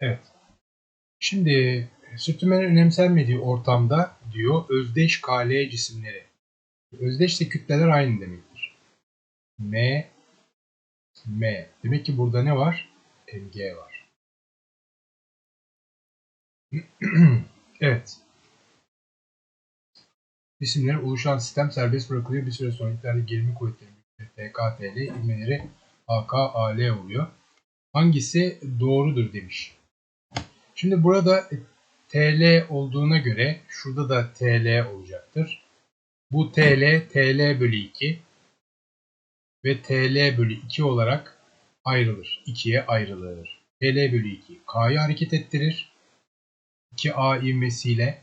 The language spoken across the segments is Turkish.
Evet. Şimdi sürtünmenin önemsenmediği ortamda diyor özdeş KL cisimleri. Özdeşse kütleler aynı demektir. M, M. Demek ki burada ne var? MG var. evet. Cisimler oluşan sistem serbest bırakılıyor. Bir süre sonra ileride gerilme kuvvetleri TKTL ivmeleri AK, AL oluyor. Hangisi doğrudur demiş. Şimdi burada TL olduğuna göre şurada da TL olacaktır. Bu TL, TL bölü 2 ve TL bölü 2 olarak ayrılır. 2'ye ayrılır. TL bölü 2 K'yı hareket ettirir. 2A ivmesiyle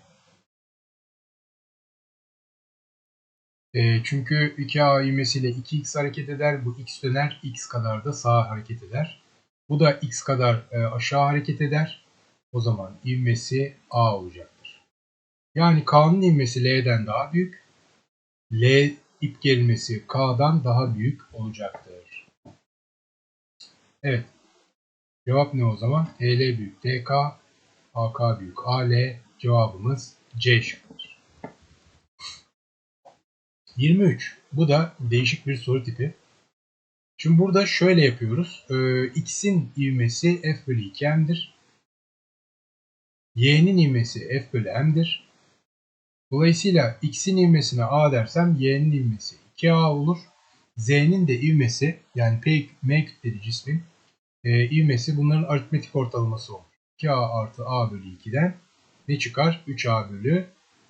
e, çünkü 2A ivmesiyle 2x hareket eder. Bu x döner. x kadar da sağa hareket eder. Bu da x kadar e, aşağı hareket eder. O zaman ivmesi A olacaktır. Yani K'nın ivmesi L'den daha büyük. L ip gerilmesi K'dan daha büyük olacaktır. Evet. Cevap ne o zaman? TL büyük DK, AK büyük AL. Cevabımız C şıkkıdır. 23. Bu da değişik bir soru tipi. Şimdi burada şöyle yapıyoruz. Ee, X'in ivmesi F bölü 2M'dir. Y'nin ivmesi F bölü M'dir. Dolayısıyla X'in ivmesine A dersem Y'nin ivmesi 2A olur. Z'nin de ivmesi yani P, M kütleli cismin e, ivmesi bunların aritmetik ortalaması olur. 2A artı A bölü 2'den ne çıkar? 3A bölü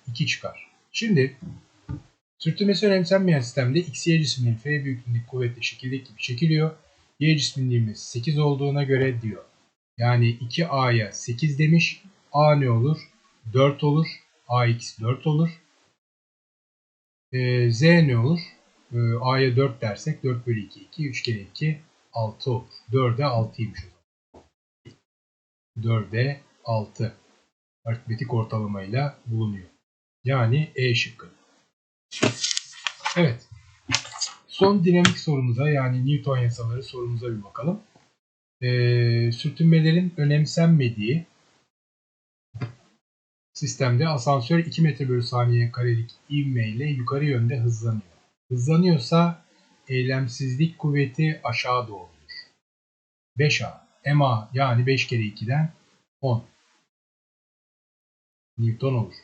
2 çıkar. Şimdi sürtünmesi önemsenmeyen sistemde X, Y cisminin F büyüklüğündeki kuvvetle şekildeki gibi çekiliyor. Y cisminin ivmesi 8 olduğuna göre diyor. Yani 2A'ya 8 demiş. A ne olur? 4 olur. AX 4 olur. Ee, Z ne olur? Ee, A'ya 4 dersek 4 bölü 2. 2, 3 kere 2 6 olur. 4'e 6'ymış o zaman. 4'e 6 aritmetik ortalamayla bulunuyor. Yani E şıkkı. Evet. Son dinamik sorumuza yani Newton yasaları sorumuza bir bakalım. Ee, sürtünmelerin önemsenmediği sistemde asansör 2 metre bölü saniye karelik ivme ile yukarı yönde hızlanıyor. Hızlanıyorsa eylemsizlik kuvveti aşağı doğrudur. 5A, MA yani 5 kere 2'den 10 Newton olur.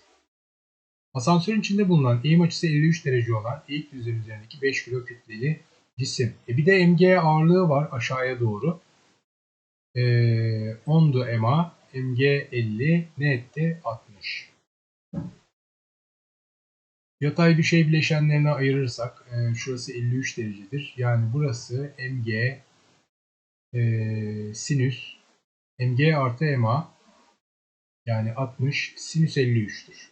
Asansörün içinde bulunan eğim açısı 53 derece olan eğik düzlem üzerindeki 5 kilo kütleli cisim. E bir de MG ağırlığı var aşağıya doğru. E, 10'du MA, MG 50 ne etti? 60. Yatay düşey bileşenlerine ayırırsak e, şurası 53 derecedir. Yani burası MG e, sinüs MG artı MA yani 60 sinüs 53'tür.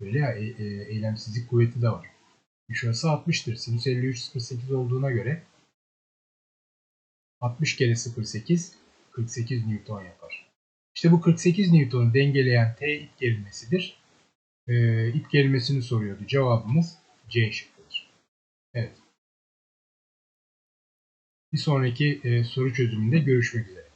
Böyle ya e, e, eylemsizlik kuvveti de var. Şurası 60'tır. Sinüs 53 0.8 olduğuna göre 60 kere 0.8 48 Newton yapar. İşte bu 48 Newton'u dengeleyen T ip gerilmesidir. Ee, ip gerilmesini soruyordu. Cevabımız C şıkkıdır. Evet. Bir sonraki e, soru çözümünde görüşmek üzere.